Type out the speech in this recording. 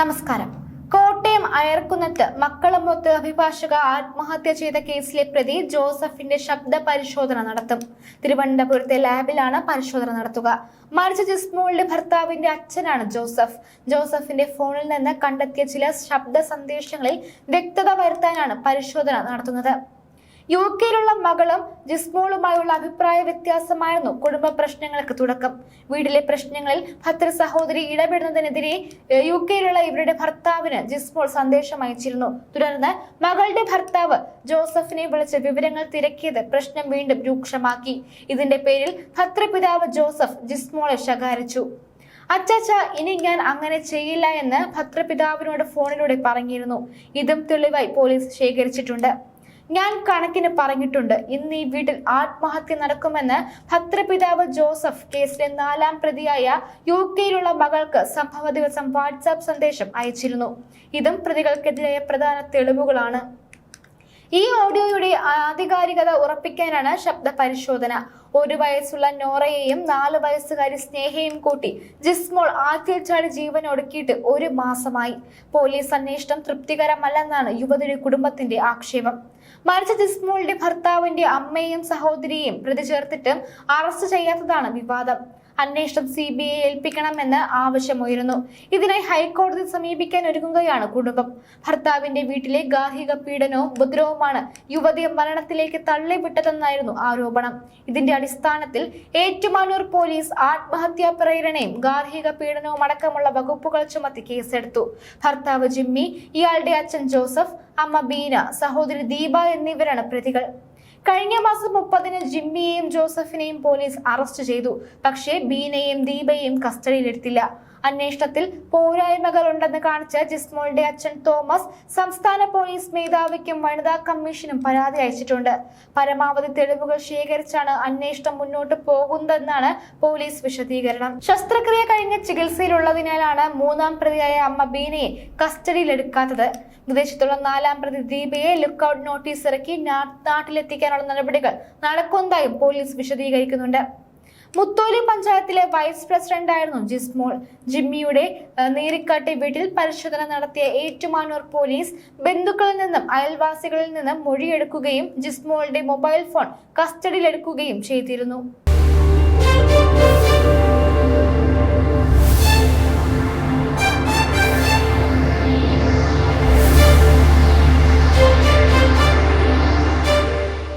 നമസ്കാരം. കോട്ടയം അയർക്കുന്നത്ത് മക്കളുമൊത്ത് അഭിഭാഷക ആത്മഹത്യ ചെയ്ത കേസിലെ പ്രതി ജോസഫിന്റെ ശബ്ദ പരിശോധന നടത്തും. തിരുവനന്തപുരത്തെ ലാബിലാണ് പരിശോധന നടത്തുക. മരിച്ച ജിസ്മോളിന്റെ ഭർത്താവിന്റെ അച്ഛനാണ് ജോസഫ്. ജോസഫിന്റെ ഫോണിൽ നിന്ന് കണ്ടെത്തിയ ചില ശബ്ദ സന്ദേശങ്ങളിൽ വ്യക്തത വരുത്താനാണ് പരിശോധന നടത്തുന്നത്. യു കെയിലുള്ള മകളും ജിസ്മോളുമായുള്ള അഭിപ്രായ വ്യത്യാസമായിരുന്നു കുടുംബ പ്രശ്നങ്ങൾക്ക് തുടക്കം. വീട്ടിലെ പ്രശ്നങ്ങളിൽ ഭദ്ര സഹോദരി ഇടപെടുന്നതിനെതിരെ യു കെയിലുള്ള ഇവരുടെ ഭർത്താവിന് ജിസ്മോൾ സന്ദേശം അയച്ചിരുന്നു. തുടർന്ന് മകളുടെ ഭർത്താവ് ജോസഫിനെ വിളിച്ച് വിവരങ്ങൾ തിരക്കിയത് പ്രശ്നം വീണ്ടും രൂക്ഷമാക്കി. ഇതിന്റെ പേരിൽ ഭദ്രപിതാവ് ജോസഫ് ജിസ്മോളെ ശകാരിച്ചു. അച്ചാച്ച ഇനി ഞാൻ അങ്ങനെ ചെയ്യില്ല എന്ന് ഭദ്രപിതാവിനോട് ഫോണിലൂടെ പറഞ്ഞിരുന്നു. ഇതും തെളിവായി പോലീസ് ശേഖരിച്ചിട്ടുണ്ട്. ഞാൻ കണക്കിന് പറഞ്ഞിട്ടുണ്ട്. ഇന്ന് ഈ വീട്ടിൽ ആത്മഹത്യ നടക്കുമെന്ന് ഭത്രപിതാവ് ജോസഫ് കേസിലെ നാലാം പ്രതിയായ യു കെയിലുള്ള മകൾക്ക് സംഭവ ദിവസം വാട്സാപ്പ് സന്ദേശം അയച്ചിരുന്നു. ഇതും പ്രതികൾക്കെതിരായ പ്രധാന തെളിവുകളാണ്. ഈ ഓഡിയോയുടെ ആധികാരികത ഉറപ്പിക്കാനാണ് ശബ്ദ പരിശോധന ഒരു വയസ്സുള്ള നോറയെയും നാല് വയസ്സുകാരി സ്നേഹയും കൂട്ടി ജിസ്മോൾ ചാടി ജീവൻ ഒടുക്കിയിട്ട് ഒരു മാസമായി. പോലീസ് അന്വേഷണം തൃപ്തികരമല്ലെന്നാണ് യുവതിയുടെ കുടുംബത്തിന്റെ ആക്ഷേപം. മരിച്ച ജിസ്മോളിന്റെ ഭർത്താവിന്റെ അമ്മയെയും സഹോദരിയെയും പ്രതി ചേർത്തിട്ടും അറസ്റ്റ് ചെയ്യാത്തതാണ് വിവാദം. അന്വേഷണം സി ബി ഐ ഏൽപ്പിക്കണമെന്ന് ആവശ്യമുയരുന്നു. ഇതിനായി ഹൈക്കോടതി സമീപിക്കാൻ ഒരുങ്ങുകയാണ് കുടുംബം. ഭർത്താവിന്റെ വീട്ടിലെ ഗാർഹിക പീഡനവും ഉപദ്രവവുമാണ് യുവതിയെ മരണത്തിലേക്ക് തള്ളിവിട്ടതെന്നായിരുന്നു ആരോപണം. ഇതിന്റെ അടിസ്ഥാനത്തിൽ ഏറ്റുമാനൂർ പോലീസ് ആത്മഹത്യാ പ്രേരണയും ഗാർഹിക പീഡനവും അടക്കമുള്ള വകുപ്പുകൾ ചുമത്തി കേസെടുത്തു. ഭർത്താവ് ജിമ്മി ഇയാളുടെ അച്ഛൻ ജോസഫ് അമ്മ ബീന സഹോദരി ദീപ എന്നിവരാണ് പ്രതികൾ. കഴിഞ്ഞ മാസം മുപ്പതിന് ജിമ്മിയെയും ജോസഫിനെയും പോലീസ് അറസ്റ്റ് ചെയ്തു. പക്ഷേ ബീനയെയും ദീപയെയും കസ്റ്റഡിയിലെടുത്തില്ല. അന്വേഷണത്തിൽ പോരായ്മകൾ ഉണ്ടെന്ന് കാണിച്ച ജിസ്മോളുടെ അച്ഛൻ തോമസ് സംസ്ഥാന പോലീസ് മേധാവിക്കും വനിതാ കമ്മീഷനും പരാതി അയച്ചിട്ടുണ്ട്. പരമാവധി തെളിവുകൾ ശേഖരിച്ചാണ് അന്വേഷണം മുന്നോട്ട് പോകുന്നതെന്നാണ് പോലീസ് വിശദീകരണം. ശസ്ത്രക്രിയ കഴിഞ്ഞ് ചികിത്സയിലുള്ളതിനാലാണ് മൂന്നാം പ്രതിയായ അമ്മ ബീനയെ കസ്റ്റഡിയിലെടുക്കാത്തത്. വിദേശത്തുള്ള നാലാം പ്രതി ദീപയെ ലുക്കൌട്ട് നോട്ടീസ് ഇറക്കി നാട്ടിലെത്തിക്കാനുള്ള നടപടികൾ നടക്കുന്നതായും പോലീസ് വിശദീകരിക്കുന്നുണ്ട്. മുത്തോലി പഞ്ചായത്തിലെ വൈസ് പ്രസിഡന്റ് ആയിരുന്നു ജിസ്മോൾ. ജിമ്മിയുടെ ഏഹ്, വീട്ടിൽ പരിശോധന നടത്തിയ ഏറ്റുമാനൂർ പോലീസ് ബന്ധുക്കളിൽ നിന്നും അയൽവാസികളിൽ നിന്നും മൊഴിയെടുക്കുകയും ജിസ്മോളുടെ മൊബൈൽ ഫോൺ കസ്റ്റഡിയിലെടുക്കുകയും ചെയ്തിരുന്നു.